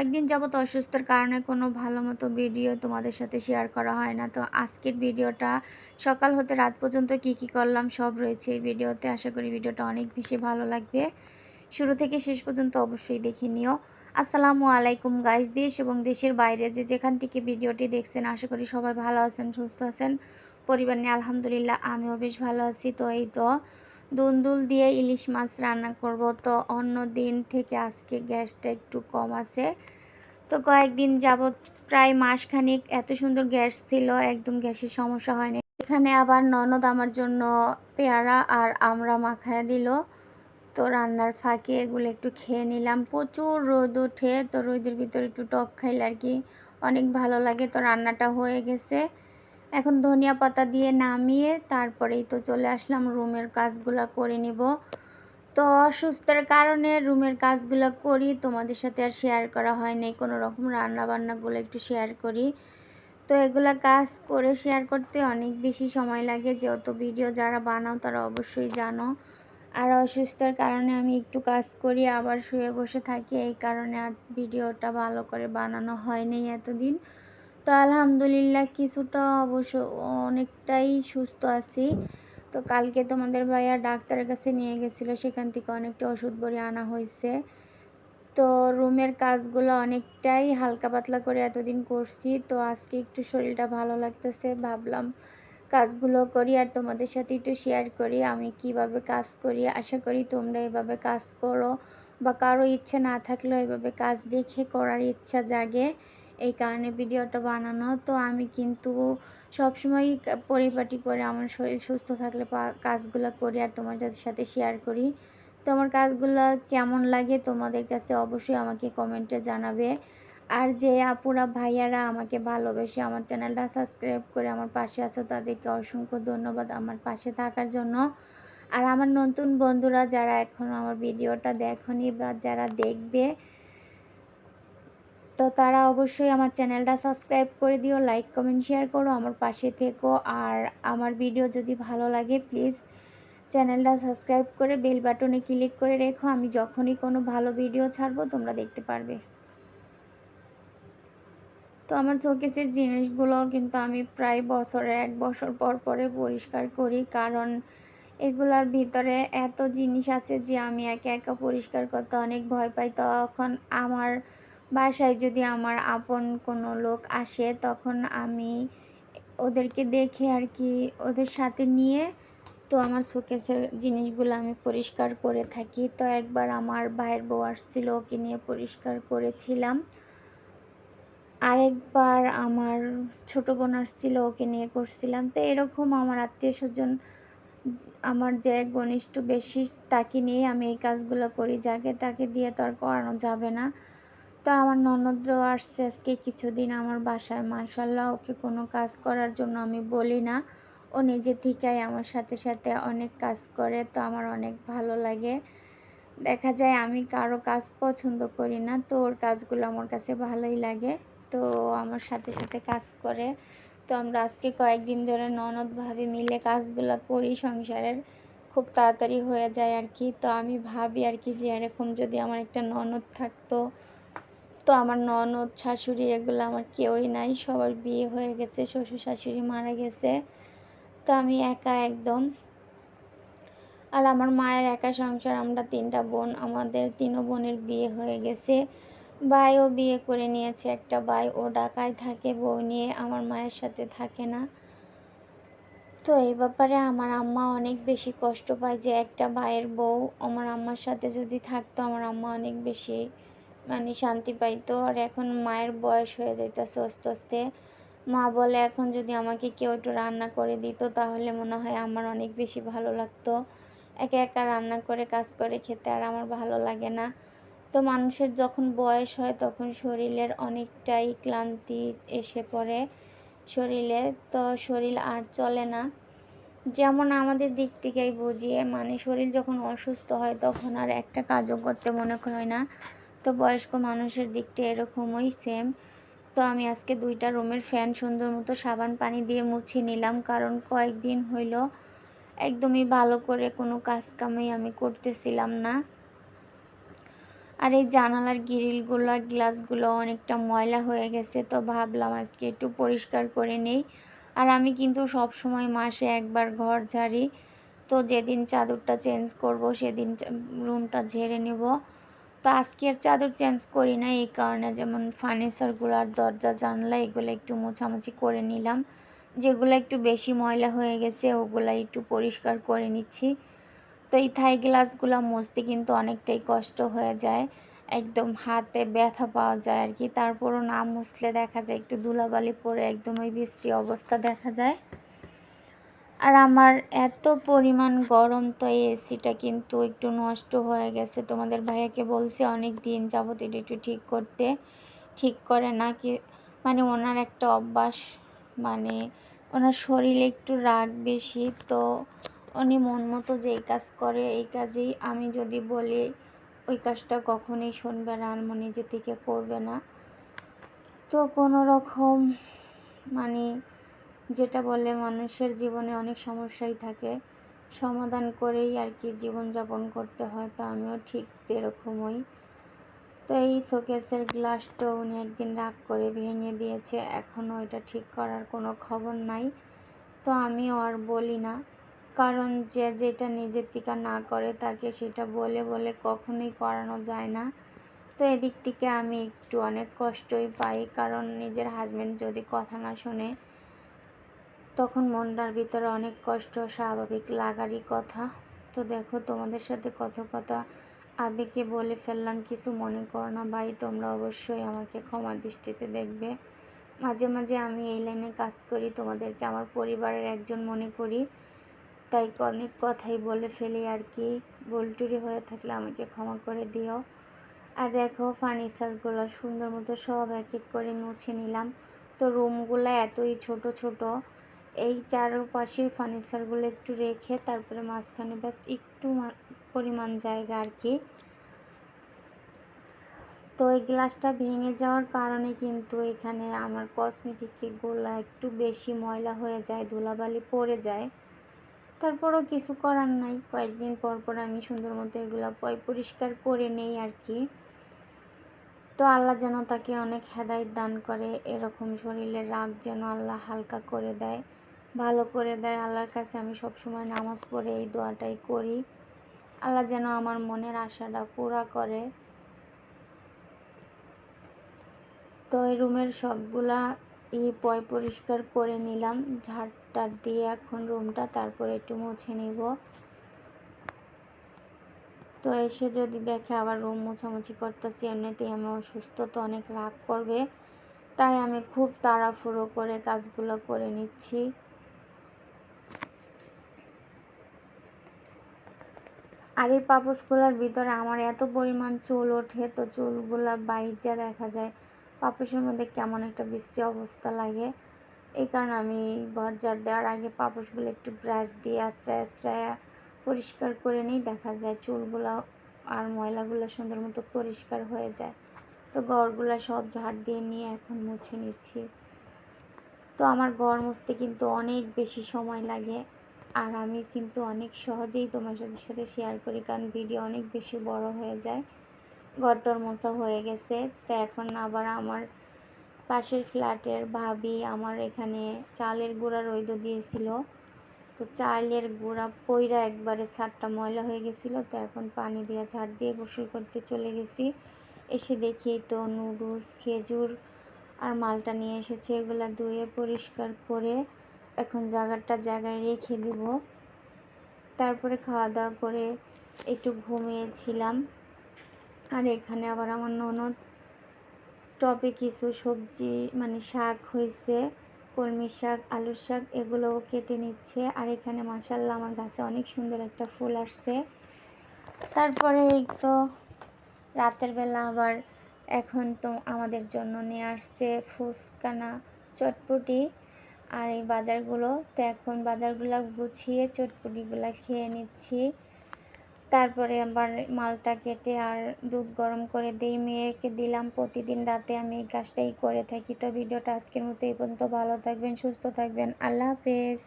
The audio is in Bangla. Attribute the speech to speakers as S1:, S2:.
S1: কয়েকদিন যাবত অসুস্থর কারণে কোনো ভালো মতো ভিডিও তোমাদের সাথে শেয়ার করা হয় না। তো আজকের ভিডিওটা সকাল হতে রাত পর্যন্ত কি কি করলাম সব রয়েছে এই ভিডিওতে। আশা করি ভিডিওটা অনেক বেশি ভালো লাগবে। শুরু থেকে শেষ পর্যন্ত অবশ্যই দেখে নিও। আসসালামু আলাইকুম গাইজ দেশ এবং দেশের বাইরে যে যেখান থেকে ভিডিওটি দেখছেন, আশা করি সবাই ভালো আছেন, সুস্থ আছেন। পরিবার নিয়ে আলহামদুলিল্লাহ, আমিও বেশ ভালো আছি। তো এই তো দুন্দুল দিয়ে ইলিশ মাছ রান্না করব। তো অন্য দিন থেকে আজকে গ্যাসটা একটু কম আছে। তো কয়েকদিন যাবৎ প্রায় মাসখানিক এত সুন্দর গ্যাস ছিল, একদম গ্যাসের সমস্যা হয়নি। এখানে আবার ননদ আমার জন্য পেয়ারা আর আমরা মাখায় দিল। তো রান্নার ফাঁকে এগুলো একটু খেয়ে নিলাম। প্রচুর রোদ ওঠে, তো রোদের ভিতরে একটু টক খাইলে আর কি অনেক ভালো লাগে। তো রান্নাটা হয়ে গেছে। এখন ধনিয়া পাতা দিয়ে নামিয়ে তারপরেই তো চলে আসলাম রুমের কাজগুলো করে নিব। তো অসুস্থের কারণে রুমের কাজগুলো করি, তোমাদের সাথে আর শেয়ার করা হয়নি কোনো রকম রান্না বান্নাগুলো একটু শেয়ার করি। তো এগুলা কাজ করে শেয়ার করতে অনেক বেশি সময় লাগে। যেহেতু ভিডিও যারা বানাও তারা অবশ্যই জানো। আর অসুস্থতার কারণে আমি একটু কাজ করি, আবার শুয়ে বসে থাকি। এই কারণে আর ভিডিওটা ভালো করে বানানো হয়নি এতদিন। তো আলহামদুলিল্লাহ কিছুটা অবশ্য অনেকটাই সুস্থ আছি। তো কালকে তোমাদের ভাইয়া ডাক্তারের কাছে নিয়ে গেছিল, সেখান থেকে অনেকটা ওষুধ বড়ি আনা হয়েছে। তো রুমের কাজগুলো অনেকটাই হালকা পাতলা করে এতদিন করছি, তো আজকে একটু শরীরটা ভালো লাগতেছে, ভাবলাম কাজগুলো করি আর তোমাদের সাথে একটু শেয়ার করি, আমি কীভাবে কাজ করি, আশা করি তোমরা এভাবে কাজ করো বা কারও ইচ্ছে না থাকলেও এভাবে কাজ দেখে করার ইচ্ছা জাগে। এই কারণে ভিডিওটা বানানো। তো আমি কিন্তু সবসময়ই পরিপাটি করে আমার শরীর সুস্থ থাকলে কাজগুলো করি আর তোমাদের সাথে শেয়ার করি। তো আমার কাজগুলো কেমন লাগে তোমাদের কাছে অবশ্যই আমাকে কমেন্টে জানাবে। আর যে আপুরা ভাইয়ারা আমাকে ভালোবেসে আমার চ্যানেলটা সাবস্ক্রাইব করে আমার পাশে আছো, তাদেরকে অসংখ্য ধন্যবাদ আমার পাশে থাকার জন্য। আর আমার নতুন বন্ধুরা যারা এখন আমার ভিডিওটা দেখনি বা যারা দেখবে তো তারা অবশ্যই আমার চ্যানেলটা সাবস্ক্রাইব করে দিও, লাইক, কমেন্ট, শেয়ার করো, আমার পাশে থেকো। আর আমার ভিডিও যদি ভালো লাগে, প্লিজ চ্যানেলটা সাবস্ক্রাইব করে বেল বাটনে ক্লিক করে রেখো। আমি যখনই কোনো ভালো ভিডিও ছাড়বো, তোমরা দেখতে পারবে। তো আমার চোখেসের জিনিসগুলো কিন্তু আমি প্রায় বছরে এক বছর পর পরে পরিষ্কার করি। কারণ এগুলার ভিতরে এত জিনিস আছে যে আমি একা একা পরিষ্কার করতে অনেক ভয় পাই। তখন আমার বাসায় যদি আমার আপন কোনো লোক আসে, তখন আমি ওদেরকে দেখে আর কি ওদের সাথে নিয়ে তো আমার শোকেসের জিনিসগুলো আমি পরিষ্কার করে থাকি। তো একবার আমার ভাইয়ের বউ আসছিল, ওকে নিয়ে পরিষ্কার করেছিলাম। আরেকবার আমার ছোট বোন আসছিল, ওকে নিয়ে করছিলাম। তো এরকম আমার আত্মীয় স্বজন, আমার যে ঘনিষ্ঠ বেশি, তাকে নিয়ে আমি এই কাজগুলো করি। যাকে তাকে দিয়ে তো আর করানো যাবে না। তো আমার ননদও আসছে আজকে কিছুদিন আমার বাসায়। মার্শাল্লাহ ওকে কোনো কাজ করার জন্য আমি বলি না। ও নিজে থেকেই আমার সাথে সাথে অনেক কাজ করে, তো আমার অনেক ভালো লাগে। দেখা যায় আমি কারও কাজ পছন্দ করি না, তো ওর কাজগুলো আমার কাছে ভালোই লাগে। তো আমার সাথে সাথে কাজ করে। তো আমরা আজকে কয়েকদিন ধরে ননদভাবে মিলে কাজগুলো করি, সংসারের খুব তাড়াতাড়ি হয়ে যায় আর কি। তো আমি ভাবি আর কি যে এরকম যদি আমার একটা ননদ থাকতো তো আমার ননদ, শাশুড়ি এগুলো আমার কেউই নাই। সবার বিয়ে হয়ে গেছে, শ্বশুর শাশুড়ি মারা গেছে। তো আমি একা একদম। আর আমার মায়ের একা সংসার, আমরা তিনটা বোন, আমাদের তিনও বোনের বিয়ে হয়ে গেছে। ভাইও বিয়ে করে নিয়েছে, একটা ভাই ও ঢাকায় থাকে, বউ নিয়ে আমার মায়ের সাথে থাকে না। তো এই ব্যাপারে আমার আম্মা অনেক বেশি কষ্ট পায় যে একটা ভাইয়ের বউ আমার আম্মার সাথে যদি থাকতো, আমার আম্মা অনেক বেশি মানে শান্তি পাইতো আর এখন মায়ের বয়স হয়ে যাইতেছে আস্তে আস্তে। মা বলে, এখন যদি আমাকে কেউ একটু রান্না করে দিত, তাহলে মনে হয় আমার অনেক বেশি ভালো লাগতো। একা একা রান্না করে, কাজ করে খেতে আর আমার ভালো লাগে না। তো মানুষের যখন বয়স হয়, তখন শরীরের অনেকটাই ক্লান্তি এসে পড়ে শরীরে। তো শরীর আর চলে না। যেমন আমাদের দিক থেকেই বুঝিয়ে মানে শরীর যখন অসুস্থ হয়, তখন আর একটা কাজও করতে মনে হয় না। তো বয়স্ক মানুষের দিকটা এরকমই সেম তো আমি আজকে দুইটা রুমের ফ্যান সুন্দর মতো সাবান পানি দিয়ে মুছে নিলাম, কারণ কয়েকদিন হইল একদমই ভালো করে কোনো কাজ কামেই আমি করতেছিলাম না। আর এই জানালার গ্রিলগুলো গ্লাসগুলো অনেকটা ময়লা হয়ে গেছে, তো ভাবলাম আজকে একটু পরিষ্কার করে নেই। আর আমি কিন্তু সব সময় মাসে একবার ঘর ঝাড়ি, তো যেদিন চাদরটা চেঞ্জ করব সেদিন রুমটা ঝেড়ে নেব। তো আজকে আর চাদর চেঞ্জ করি না এই কারণে, যেমন ফার্নিচারগুলো আর দরজা, জানলা এগুলো একটু মোছামুছি করে নিলাম। যেগুলো একটু বেশি ময়লা হয়ে গেছে ওগুলো একটু পরিষ্কার করে নিচ্ছি। তো এই থাই গ্লাসগুলো মুছতে কিন্তু অনেকটাই কষ্ট হয়ে যায়। একদম হাতে ব্যথা পাওয়া যায় আর কি। তারপরও না মুছলে দেখা যায়, একটু ধুলাবালি পরে একদম ওই বিশ্রী অবস্থা দেখা যায়। আর আমার এত পরিমাণ গরম তো এই এসিটা কিন্তু একটু নষ্ট হয়ে গেছে। তোমাদের ভাইয়াকে বলছে অনেক দিন যাবত এটা একটু ঠিক করতে। ঠিক করে না কি মানে ওনার একটা অভ্যাস মানে ওনার শরীরে একটু রাগ বেশি, তো উনি মন মতো যেই কাজ করে, এই কাজেই আমি যদি বলি, ওই কাজটা কখনোই শুনবে না আর মনে নিজে থেকে করবে না। তো কোনো রকম মানে যেটা বলে মানুষের জীবনে অনেক সমস্যাই থাকে। সমাধান করেই আর কি জীবনযাপন করতে হয়, তো আমিও ঠিক এরকমই। তো এই শোকেসের গ্লাসটা উনি একদিন রাগ করে ভেঙে দিয়েছে এখনও এটা ঠিক করার কোনো খবর নাই। তো আমিও আর বলি না, কারণ যে যেটা নিজের থেকে না করে তাকে সেটা বলে বলে কখনোই করানো যায় না। তো এদিক থেকে আমি একটু অনেক কষ্টই পাই, কারণ নিজের হাজব্যান্ড যদি কথা না শোনে তখন মনটার ভিতরে অনেক কষ্ট, স্বাভাবিক লাগারই কথা। তো দেখো, তোমাদের সাথে কত কথা আবেগে বলে ফেললাম, কিছু মনে করো না ভাই, তোমরা অবশ্যই আমাকে ক্ষমা দৃষ্টিতে দেখবে। মাঝে মাঝে আমি এই লাইনে কাজ করি, তোমাদেরকে আমার পরিবারের একজন মনে করি, তাই অনেক কথাই বলে ফেলি আর কি। বলটুরি হয়ে থাকলে আমাকে ক্ষমা করে দিও। আর দেখো, ফার্নিচারগুলো সুন্দর মতো সব এক এক করে মুছে নিলাম। তো রুমগুলো এতই ছোট ছোট এই চারপাশে ফার্নিচারগুলো একটু রেখে তারপরে মাঝখানে ব্যাস একটু পরিমাণ জায়গা আর কি। তো এই গ্লাসটা ভেঙে যাওয়ার কারণে কিন্তু এখানে আমার কসমেটিকগুলো একটু বেশি ময়লা হয়ে যায়, ধুলাবালি পড়ে যায়। তারপরও কিছু করার নাই। কয়েকদিন পর পর আমি সুন্দর মতো এগুলো পরিষ্কার করে নেই আর কি। তো আল্লাহ যেন তাকে অনেক হেদায়ত দান করে, এরকম শরীরের রাগ যেন আল্লাহ হালকা করে দেয়। ভালো করে দেয়, আল্লাহর কাছে আমি সবসময় নামাজ পড়ে এই দোয়াটাই করি। আল্লাহ যেন আমার মনের আশাটা পুরা করে। তো এই রুমের সবগুলা ই পয় পরিষ্কার করে নিলাম ঝাড়টার দিয়ে এখন রুমটা তারপরে একটু মুছে নিব। তো এসে যদি দেখে আবার রুম মোছামুছি করতেছি, এমনিতেই আমি অসুস্থ তো অনেক রাগ করবে, তাই আমি খুব তাড়াফুড়ো করে কাজগুলো করে নিচ্ছি। আর এই পাপোশগুলোর ভিতরে আমার এত পরিমাণ চুল ওঠে তো চুলগুলা বাইরে দেখা যায়। পাপোশের মধ্যে কেমন একটা বৃষ্টি অবস্থা লাগে। এই কারণে আমি ঘর ঝাড় দেওয়ার আগে পাপোশগুলো একটু ব্রাশ দিয়ে আশ্রয় আশ্রয় পরিষ্কার করে নিই, দেখা যায় চুলগুলো আর ময়লাগুলো সুন্দর মতো পরিষ্কার হয়ে যায়। তো ঘরগুলো সব ঝাড় দিয়ে নিয়ে এখন মুছে নিচ্ছি। তো আমার ঘর মুছতে কিন্তু অনেক বেশি সময় লাগে। আর আমি কিন্তু অনেক সহজেই তোমার সাথে সাথে শেয়ার করি, কারণ ভিডিও অনেক বেশি বড় হয়ে যায়। ঘরটর মোছা হয়ে গেছে। তো এখন আবার আমার পাশের ফ্ল্যাটের ভাবি আমার এখানে চালের গুঁড়া রৈদ দিয়েছিল। তো চালের গুঁড়া পইরা একবারে ছাদটা ময়লা হয়ে গেছিল। তো এখন পানি দিয়ে ঝাড় দিয়ে গোসল করতে চলে গেছি। এসে দেখি তো নুডলস খেজুর আর মালটা নিয়ে এসেছে। এগুলো ধুয়ে পরিষ্কার করে এখন জায়গাটা জায়গায় রেখে দেব। তারপরে খাওয়া দাওয়া করে একটু ঘুমিয়েছিলাম। আর এখানে আবার আমার ননদ টপে কিছু সবজি মানে শাক হয়েছে কলমি শাক, আলুর শাক, এগুলোও কেটে নিচ্ছে। আর এখানে মাসাল্লাহ আমার গাছে অনেক সুন্দর একটা ফুল আসছে। তারপরে এই তো রাতের বেলা আবার এখন তো আমাদের জন্য নিয়ে আসছে ফুচকানা চটপটি। আর এই বাজারগুলো তো এখন বাজারগুলো গুছিয়ে চটপুটিগুলো খেয়ে নিচ্ছি। তারপরে আবার মালটা কেটে আর দুধ গরম করে দিই। মেয়েকে দিলাম, প্রতিদিন রাতে আমি এই কাজটাই করে থাকি। তো ভিডিওটা আজকের মতো এই পর্যন্ত। ভালো থাকবেন, সুস্থ থাকবেন। আল্লাহ হাফেজ।